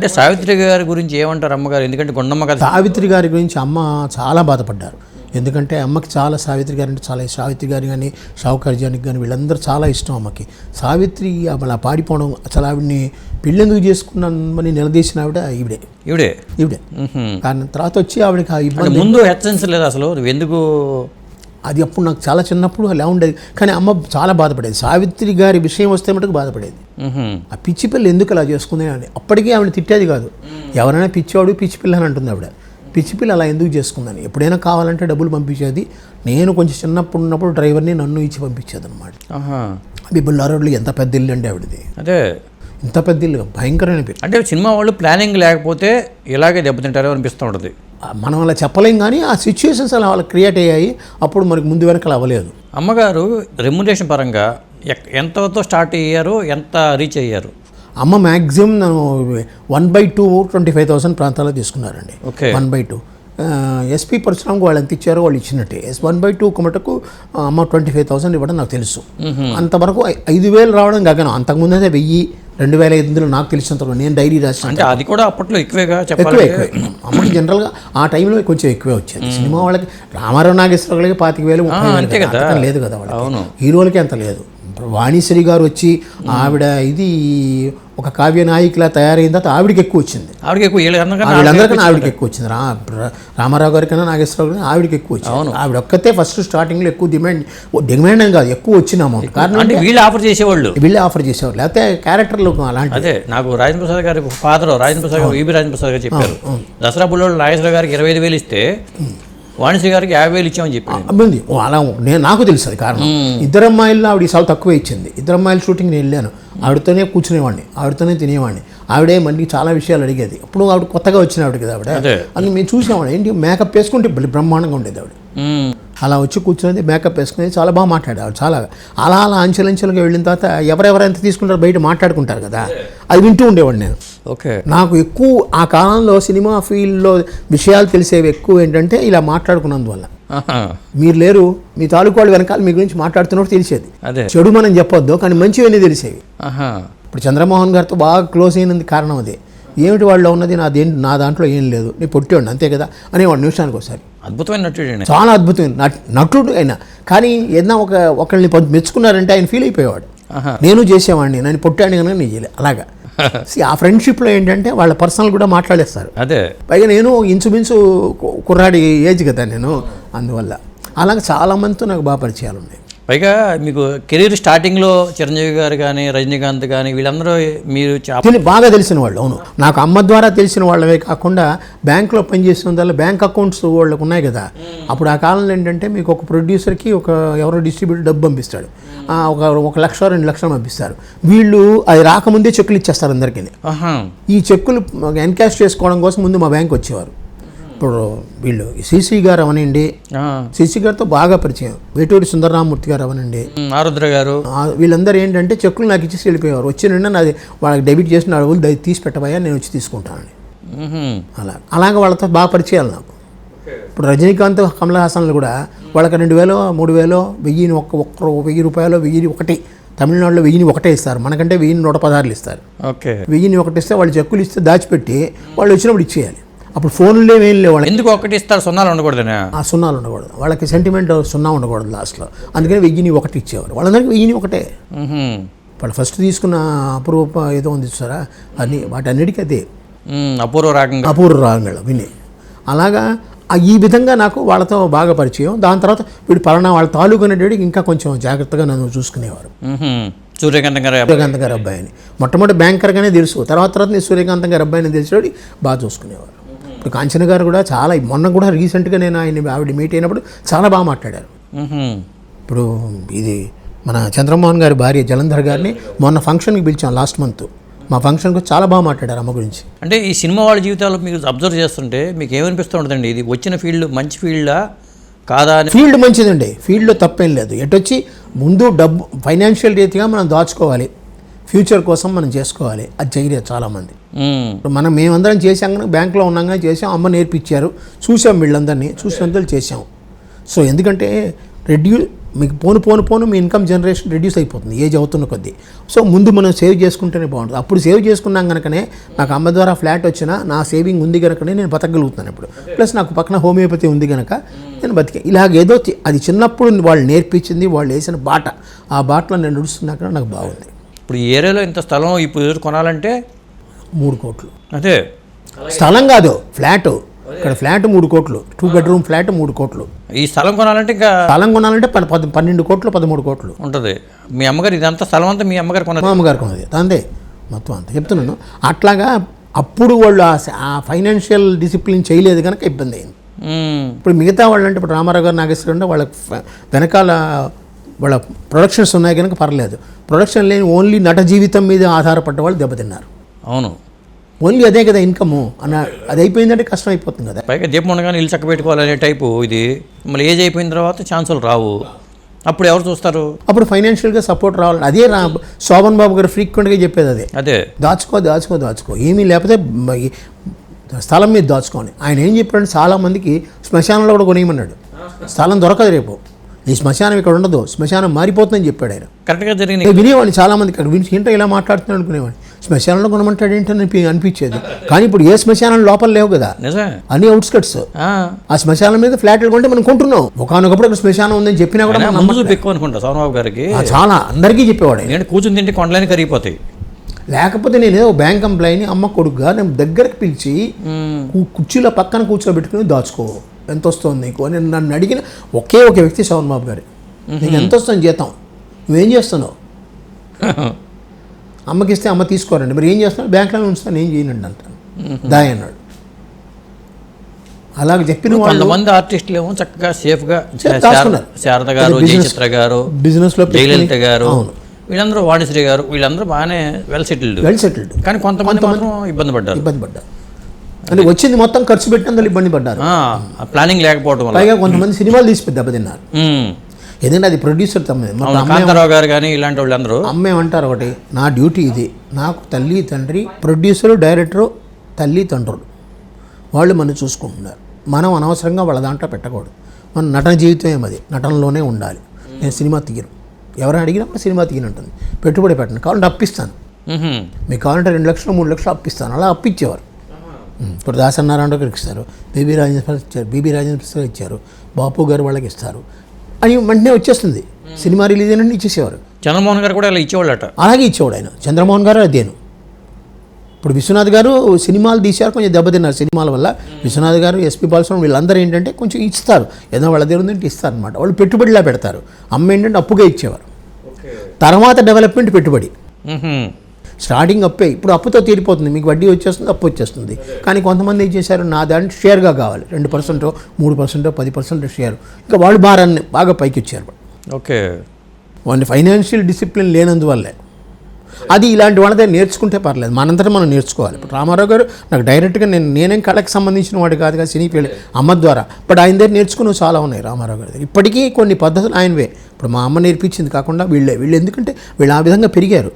అంటే సావిత్రి గారి గురించి ఏమంటారు అమ్మగారు? ఎందుకంటే గుండమ్మ కథ సావిత్రి గారి గురించి అమ్మ చాలా బాధపడ్డారు. ఎందుకంటే అమ్మకి చాలా సావిత్రి గారి అంటే చాలా సావిత్రి గారి కానీ షావుకర్జానికి కానీ వీళ్ళందరూ చాలా ఇష్టం అమ్మకి. సావిత్రి అలా పాడిపోవడం అసలు ఆవిడ్ని పెళ్ళెందుకు చేసుకున్నామని నిలదీసిన ఆవిడ ఈవిడే. ఇవిడే ఈవిడే. మ్మ్హ్మ్. కానీ తర్వాత వచ్చి ఆవిడకి ముందు హెచ్చరించలేదు లేదు అసలు ఎందుకు అది అప్పుడు నాకు చాలా చిన్నప్పుడు అలా ఉండేది. కానీ అమ్మ చాలా బాధపడేది. సావిత్రి గారి విషయం వస్తే మటుకు బాధపడేది. ఆ పిచ్చి పిల్ల ఎందుకు అలా చేసుకుంది అని. అప్పటికీ ఆవిడ తిట్టేది కాదు. ఎవరైనా పిచ్చివాడు పిచ్చి పిల్ల అని అంటుంది ఆవిడ. పిచ్చి పిల్ల అలా ఎందుకు చేసుకుందని. ఎప్పుడైనా కావాలంటే డబ్బులు పంపించేది. నేను కొంచెం చిన్నప్పుడు ఉన్నప్పుడు డ్రైవర్ని నన్ను ఇచ్చి పంపించేది అనమాట ఆహా. బిబ్బుల్ రోడ్లు ఎంత పెద్ద ఇల్లు అండి ఆవిడది. అదే. ఇంత పెద్ద ఇల్లు భయంకరమైన అంటే సినిమా వాళ్ళు ప్లానింగ్ లేకపోతే ఇలాగే దెబ్బతింటారో అనిపిస్తూ ఉంటుంది. మనం అలా చెప్పలేం కానీ ఆ సిచ్యువేషన్స్ అలా వాళ్ళకి క్రియేట్ అయ్యాయి. అప్పుడు మనకి ముందు వెనకాల అవ్వలేదు. అమ్మగారు రెమ్యునేషన్ పరంగా ఎంతతో స్టార్ట్ అయ్యారు ఎంత రీచ్ అయ్యారు? అమ్మ maximum one by two twenty five thousand ప్రాంతాల్లో తీసుకున్నారండి. Okay. One by two SP పరశురామ్కి వాళ్ళు ఎంత ఇచ్చారో వాళ్ళు ఇచ్చినట్టే. ఎస్ వన్ బై టూ మటుకు ఆ, అమ్మ ట్వంటీ ఫైవ్ థౌసండ్ ఇవ్వడం నాకు తెలుసు. అంతవరకు ఐదు వేలు రావడం గగనం. అంతకుముందు అయితే వెయ్యి రెండు వేల ఐదు వందలు నాకు తెలిసినంత నేను డైరీ రాసిన అంటే అది కూడా అప్పట్లో ఎక్కువేగా ఎక్కువ ఎక్కువే. అమ్మకి జనరల్గా ఆ టైంలో కొంచెం ఎక్కువే వచ్చేది. సినిమా వాళ్ళకి రామారావు నాగేశ్వరరావులకి పాతిక వేలు లేదు కదా వాళ్ళకి. హీరోలకి అంత లేదు. వాణిశ్రీ గారు వచ్చి ఆవిడ ఇది ఒక కావ్య నాయికలా తయారైన తర్వాత ఆవిడకి ఎక్కువ వచ్చింది. ఆవిడకి ఎక్కువ వీళ్ళందరికన్నా ఆవిడకి ఎక్కువ వచ్చింది. రా రామారావు గారి కన్నా నాగేశ్వరరావు గారి ఆవిడకి ఎక్కువ వచ్చింది. ఆవిడ ఒక్కతే ఫస్ట్ స్టార్టింగ్లో ఎక్కువ డిమాండ్ డిమాండ్ అని కాదు ఎక్కువ వచ్చిన అమౌంట్ కారణం అంటే వీళ్ళు ఆఫర్ చేసేవాళ్ళు. వీళ్ళే ఆఫర్ చేసేవారు లేకపోతే క్యారెక్టర్లు అలాంటి అదే నాకు రాజేంద్ర ప్రసాద్ గారి ఫాదర్ రాజేంద్ర ప్రసాద్ గారు ఈబి రాజేంద్ర ప్రసాద్ గారు చెప్పారు. దసరా పుల్లోడు నాగేశ్వర గారికి ఇరవై ఐదు వేలు ఇస్తే వాణిశ్రీ గారికి యాభై వేలు ఇచ్చామని ఓ అలా నేను నాకు తెలుసు అది కారణం. ఇద్దరు అమ్మాయిల్లో ఆవిడ చాలా తక్కువ ఇచ్చింది. ఇద్దరు అమ్మాయిల షూటింగ్ నేను వెళ్ళాను. ఆవిడతోనే కూర్చునేవాడిని. ఆవిడతోనే తినేవాడిని. ఆవిడే మళ్ళీ చాలా విషయాలు అడిగేది. అప్పుడు ఆవిడ కొత్తగా వచ్చిన ఆవిడ కదా ఆవిడ. అదే. అని మేము చూసేవాడు ఏంటి? మేకప్ వేసుకుంటే బ్రహ్మాండంగా ఉండేది ఆవిడ. అలా వచ్చి కూర్చునేది మేకప్ వేసుకునేది చాలా బాగా మాట్లాడాడు ఆవిడ. చాలా అలా అలా అంచెలంచెలుగా వెళ్ళిన తర్వాత ఎవరెవరు ఎంత తీసుకుంటారో బయట మాట్లాడుకుంటారు కదా. అది. వింటూ ఉండేవాడు నేను. ఓకే. నాకు ఎక్కువ ఆ కాలంలో సినిమా ఫీల్డ్లో విషయాలు తెలిసేవి ఎక్కువ ఏంటంటే ఇలా మాట్లాడుకున్నందువల్ల. మీరు లేరు మీ తాలూకు వాళ్ళు వెనకాల మీ గురించి మాట్లాడుతున్నట్టు తెలిసేది. అదే. చెడు మనం చెప్పొద్దు కానీ మంచివన్నీ తెలిసేవి. ఇప్పుడు చంద్రమోహన్ గారితో బాగా క్లోజ్ అయినందుకు కారణం అదే. ఏమిటి వాళ్ళు ఉన్నది? నాది నా దాంట్లో ఏం లేదు. నీ పొట్టేవాడిని అంతే కదా? అనేవాడు నిమిషానికి ఒకసారి. అద్భుతమైన నటుడు ఆయన. చాలా అద్భుతమైన నట్- నటుడు అయినా. కానీ ఏదైనా ఒక ఒకళ్ళని పొ- మెచ్చుకున్నారంటే ఆయన ఫీల్ అయిపోయేవాడు. నేను చేసేవాడిని నేను పొట్టాడిని కనుక నేను చేయలే. అలాగా. ఆ ఫ్రెండ్షిప్లో ఏంటంటే వాళ్ళ పర్సనల్ కూడా మాట్లాడేస్తారు. అదే. పైగా నేను ఇంచుమించు కుర్రాడి ఏజ్ కదా నేను అందువల్ల. అలాగే చాలా మందితో నాకు బాగా పరిచయాలు ఉన్నాయి. పైగా మీకు కెరీర్ స్టార్టింగ్లో చిరంజీవి గారు కానీ రజనీకాంత్ కానీ వీళ్ళందరూ మీరు బాగా తెలిసిన వాళ్ళు అవును. నాకు అమ్మ ద్వారా తెలిసిన వాళ్ళవే కాకుండా బ్యాంక్లో పనిచేసిన వల్ల బ్యాంక్ అకౌంట్స్ వాళ్ళకు ఉన్నాయి కదా. అప్పుడు ఆ కాలంలో ఏంటంటే మీకు ఒక ప్రొడ్యూసర్కి ఒక ఎవరో డిస్ట్రిబ్యూటర్ డబ్బు పంపిస్తాడు. ఒక ఒక లక్ష రెండు లక్షలు పంపిస్తారు. వీళ్ళు అది రాకముందే చెక్కులు ఇచ్చేస్తారు అందరికీ. ఈ చెక్కులు ఎన్కాష్ చేసుకోవడం కోసం ముందు మా బ్యాంక్ వచ్చేవారు. ఇప్పుడు వీళ్ళు సిసి గారు అవనండి. సిసి గారితో బాగా పరిచయం. వేటూరి సుందరరామూర్తి గారు అవనండి. ఆరుద్ర గారు. వీళ్ళందరూ ఏంటంటే చెక్కులు నాకు ఇచ్చేసి వెళ్ళిపోయేవారు. వచ్చిన నాది వాళ్ళకి డెబిట్ చేసిన అడుగులు దయ తీసి పెట్టబోయా నేను వచ్చి తీసుకుంటానని. అలా అలాగే వాళ్ళతో బాగా పరిచయాలు నాకు. ఇప్పుడు రజనీకాంత్ కమల్ హాసన్లు కూడా వాళ్ళకి రెండు వేలో మూడు వేలో వెయ్యిని ఒక్క ఒక్క వెయ్యి రూపాయలు వెయ్యిని ఒకటి. తమిళనాడులో వెయ్యిని ఒకటే ఇస్తారు. మనకంటే వెయ్యిని నూట పదహారులు ఇస్తారు. ఓకే. వెయ్యిని ఒకటి ఇస్తే వాళ్ళు చెక్కులు ఇస్తే దాచిపెట్టి వాళ్ళు వచ్చినప్పుడు ఇచ్చేయాలి. అప్పుడు ఫోన్లు ఏం లేవు వాళ్ళకి. ఎందుకు ఒకటి ఇస్తారు? సున్నాలు ఉండకూడదనా? ఆ సున్నాలు ఉండకూడదు. వాళ్ళకి సెంటిమెంట్ సున్నా ఉండకూడదు లాస్ట్లో. అందుకని వెయ్యిని ఒకటి ఇచ్చేవారు. వాళ్ళందరికీ వెయ్యిని ఒకటే. వాళ్ళు ఫస్ట్ తీసుకున్న అపూర్వ ఏదో ఉంది చూసారా? అని వాటన్నిటికీ అదే. అపూర్వ రాగంగా అపూర్వ రాగంగా విని. అలాగా ఈ విధంగా నాకు వాళ్ళతో బాగా పరిచయం. దాని తర్వాత వీడు పలానా వాళ్ళ తాలూకు అనేటివాడికి ఇంకా కొంచెం జాగ్రత్తగా నన్ను చూసుకునేవారు. సూర్యకాంతం గారు సూర్యకాంత్ గారి అబ్బాయి అని మొట్టమొదటి బ్యాంకర్గానే తెలుసు. తర్వాత తర్వాత నేను సూర్యకాంతం గారి అబ్బాయిని తెలిసేవాడి బాగా చూసుకునేవారు. ఇప్పుడు కాంచన గారు కూడా చాలా మొన్న కూడా రీసెంట్గా నేను ఆయన ఆవిడ మీట్ అయినప్పుడు చాలా బాగా మాట్లాడారు. ఇప్పుడు ఇది మన చంద్రమోహన్ గారి భార్య జలంధర్ గారిని మొన్న ఫంక్షన్కి పిలిచాం లాస్ట్ మంత్. మా ఫంక్షన్కి చాలా బాగా మాట్లాడారు అమ్మ గురించి. అంటే ఈ సినిమా వాళ్ళ జీవితాల్లో మీరు అబ్జర్వ్ చేస్తుంటే మీకు ఏమనిపిస్తూ ఉంటుందండి ఇది వచ్చిన ఫీల్డ్ మంచి ఫీల్డా? కాదా ఫీల్డ్ మంచిదండి. ఫీల్డ్లో తప్పేం లేదు. ఎటొచ్చి ముందు డబ్బు ఫైనాన్షియల్ రీతిగా మనం దాచుకోవాలి. ఫ్యూచర్ కోసం మనం చేసుకోవాలి. అది చేయలేదు చాలామంది. మనం మేమందరం చేసాం కనుక బ్యాంక్లో ఉన్నాం కానీ చేసాం అమ్మ నేర్పించారు చూసాం వీళ్ళందరినీ చూసినందుకు చేసాం సో ఎందుకంటే రెడ్యూ మీకు పోను పోను పోను మీ ఇన్కమ్ జనరేషన్ రెడ్యూస్ అయిపోతుంది. ఏజ్ అవుతున్న కొద్దీ. సో ముందు మనం సేవ్ చేసుకుంటేనే బాగుంటుంది. అప్పుడు సేవ్ చేసుకున్నాం కనుకనే నాకు అమ్మ ద్వారా ఫ్లాట్ వచ్చినా నా సేవింగ్ ఉంది కనుకనే నేను బతకగలుగుతాను ఇప్పుడు. ప్లస్ నాకు పక్కన హోమియోపతి ఉంది కనుక నేను బతికే. ఇలాగేదో అది చిన్నప్పుడు వాళ్ళు నేర్పించింది వాళ్ళు వేసిన బాట. ఆ బాటలో నేను నడుస్తున్నాక నాకు బాగుంది. ఇప్పుడు ఈ ఏరియాలో ఇంత స్థలం ఇప్పుడు కొనాలంటే? మూడు కోట్లు. అదే. స్థలం కాదు ఫ్లాట్. ఇక్కడ ఫ్లాట్ మూడు కోట్లు టూ బెడ్రూమ్ ఫ్లాట్ మూడు కోట్లు. ఈ స్థలం కొనాలంటే ఇంకా స్థలం కొనాలంటే పద పన్నెండు కోట్లు పదమూడు కోట్లు. ఉంటుంది. మీ అమ్మగారు ఇదంతా స్థలం అంతా మీ అమ్మగారు కొన్నది. మా అమ్మగారికి ఉన్నది అంతే మొత్తం అంత చెప్తున్నాను. అట్లాగా అప్పుడు వాళ్ళు ఆ ఫైనాన్షియల్ డిసిప్లిన్ చేయలేదు కనుక ఇబ్బంది అయింది. ఇప్పుడు మిగతా వాళ్ళు అంటే ఇప్పుడు రామారావు గారు నాగేశ్వర అంటే వాళ్ళ వెనకాల వాళ్ళ ప్రొడక్షన్స్ ఉన్నాయి కనుక పర్లేదు. ప్రొడక్షన్ లేని ఓన్లీ నట జీవితం మీద ఆధారపడ్డ వాళ్ళు దెబ్బతిన్నారు. అవును. ఓన్లీ అదే కదా ఇన్కమ్ అన్న అది అయిపోయిందంటే కష్టం అయిపోతుంది కదా. పైగా దీపం ఉండగానే ఇల్లు చక్క పెట్టుకోవాలనే టైపు ఇది. మళ్ళీ ఏజ్ అయిపోయిన తర్వాత ఛాన్సులు రావు. అప్పుడు ఎవరు చూస్తారు? అప్పుడు ఫైనాన్షియల్గా సపోర్ట్ రావాలి. అదే రా శోభన్ బాబు గారు ఫ్రీక్వెంట్గా చెప్పేది అదే. అదే. దాచుకో దాచుకో దాచుకో. ఏమీ లేకపోతే స్థలం మీద దాచుకోని. ఆయన ఏం చెప్పాడంటే చాలామందికి శ్మశానంలో కూడా కొనేయమన్నాడు. స్థలం దొరకదు రేపు. ఈ శ్మశానం ఇక్కడ ఉండదు. శ్మశానం మారిపోతుందని చెప్పాడు ఆయన. కరెక్ట్గా జరిగిన నేను వినేవాడిని చాలామంది ఇక్కడ విని ఏంటో ఇలా మాట్లాడుతున్నాడు అనుకునేవాడిని. శ్మశానంలో కొనమంటాడు ఏంటని అనిపి- అనిపించేది. కానీ ఇప్పుడు ఏ శ్మశానం లోపల లేవు కదా. అన్ని అవుట్స్కట్స్ ఆ. శ్మశానం మీద ఫ్లాట్లు కొంటే మనం కొంటున్నాం. ఒకనొకప్పుడు అక్కడ శ్మశానం ఉందని చెప్పినా కూడా ముందు ఎక్కువ అనుకుంటా సోమబాబు గారికి. చాలా. అందరికీ చెప్పేవాడు. నేను కూర్చుని తింటే కొండలని కరిగిపోతాయి. లేకపోతే నేను ఏదో బ్యాంక్ ఎంప్లాయీని అమ్మ కొడుకుగా నేను దగ్గరకు పిలిచి కుర్చీలో పక్కన కూర్చోబెట్టుకుని దాచుకో. ఎంత వస్తుంది నీకు? అని నన్ను అడిగిన ఒకే ఒక వ్యక్తి శవన్ బాబు గారు నీకు ఎంత వస్తుంది జీతం? నువ్వేం చేస్తున్నావు? అమ్మకి ఇస్తే అమ్మ తీసుకోరండి. మరి ఏం చేస్తున్నావు బ్యాంక్లో ఉంచుతాను ఏం చేయనండి అంటాను దాయి అన్నాడు. అలాగ చెప్పిన వాళ్ళు కొంతమంది ఆర్టిస్టులు ఏమో చక్కగా సేఫ్గా చే- దాచుకున్నారు. శారద గారు జయచిత్ర గారు బిజినెస్లో జయలలిత గారు వీళ్ళందరూ వాణిశ్రీ గారు వీళ్ళందరూ బాగానే వెల్ సెటిల్డ్ వెల్ సెటిల్డ్ కానీ కొంతమంది మాత్రం ఇబ్బంది పడ్డారు. ఇబ్బంది పడ్డారు. అంటే వచ్చింది మొత్తం ఖర్చు పెట్టినందుకు ఇబ్బంది పడ్డారు. ప్లానింగ్ లేకపోవడం పైగా కొంతమంది సినిమాలు తీసి దెబ్బతిన్నారు. ఎందుకంటే అది ప్రొడ్యూసర్ తమ్మే కాంతారావు గారు కానీ ఇలాంటి వాళ్ళందరూ అమ్మ ఏమంటారు ఒకటి నా డ్యూటీ ఇది. నాకు తల్లి తండ్రి ప్రొడ్యూసరు డైరెక్టరు తల్లి తండ్రులు. వాళ్ళు మనం చూసుకుంటున్నారు. మనం అనవసరంగా వాళ్ళ దాంట్లో పెట్టకూడదు. మన నటన జీవితం ఏమది నటనలోనే ఉండాలి. నేను సినిమా తీయను. ఎవరైనా అడిగినప్పుడు సినిమా తీయనంటుంది. పెట్టుబడి పెట్టను. కావాలంటే అప్పిస్తాను. మీకు కావాలంటే రెండు లక్షలు మూడు లక్షలు అప్పిస్తాను. అలా అప్పిచ్చేవారు. ఉం. ఇప్పుడు దాసనారాయణ గారికి ఇస్తారు. బీబీ రాజేంద్ర ప్రసాద్ ఇచ్చారు. బీబీ రాజేంద్ర ప్రసాద్ ఇచ్చారు. బాపు గారు వాళ్ళకి ఇస్తారు. అని వెంటనే వచ్చేస్తుంది. సినిమా రిలీజ్ అయినండి ఇచ్చేసేవారు. చంద్రమోహన్ గారు కూడా ఇలా ఇచ్చేవాళ్ళట. అలాగే ఇచ్చేవాడు ఆయన. చంద్రమోహన్ గారు అదేను ఇప్పుడు విశ్వనాథ్ గారు సినిమాలు తీశారు కొంచెం దెబ్బతిన్నారు సినిమాల వల్ల. విశ్వనాథ్ గారు ఎస్పీ బాలస్వామి వీళ్ళందరూ ఏంటంటే కొంచెం ఇస్తారు. ఏదో వాళ్ళ దగ్గర ఉందంటే ఇస్తారు అనమాట వాళ్ళు పెట్టుబడిలా పెడతారు. అమ్మ ఏంటంటే అప్పుగా ఇచ్చేవారు. తర్వాత డెవలప్మెంట్ పెట్టుబడి. స్టార్టింగ్ అప్పే ఇప్పుడు అప్పుతో తీరిపోతుంది. మీకు వడ్డీ వచ్చేస్తుంది అప్పు వచ్చేస్తుంది. కానీ కొంతమంది ఏం చేశారు? నా దాంట్లో షేర్గా కావాలి. రెండు పర్సెంటో మూడు పర్సెంటో పది పర్సెంట్ షేర్. ఇంకా వాళ్ళు భారాన్ని బాగా పైకి వచ్చారు ఓకే. వాళ్ళ ఫైనాన్షియల్ డిసిప్లిన్ లేనందువల్లే. అది ఇలాంటి వాళ్ళ దగ్గర నేర్చుకుంటే పర్లేదు. మనంతటా మనం నేర్చుకోవాలి. ఇప్పుడు రామారావు గారు నాకు డైరెక్ట్గా నేను నేనేం కళకి సంబంధించిన వాడు కాదు కదా సినీ ఫీల్డ్ అమ్మ ద్వారా. బట్ ఆయన దగ్గర నేర్చుకున్నవి చాలా ఉన్నాయి రామారావు గారి దగ్గర. ఇప్పటికీ కొన్ని పద్ధతులు ఆయనవే. ఇప్పుడు మా అమ్మ నేర్పించింది కాకుండా వీళ్ళే. వీళ్ళు ఎందుకంటే వీళ్ళు ఆ విధంగా పెరిగారు.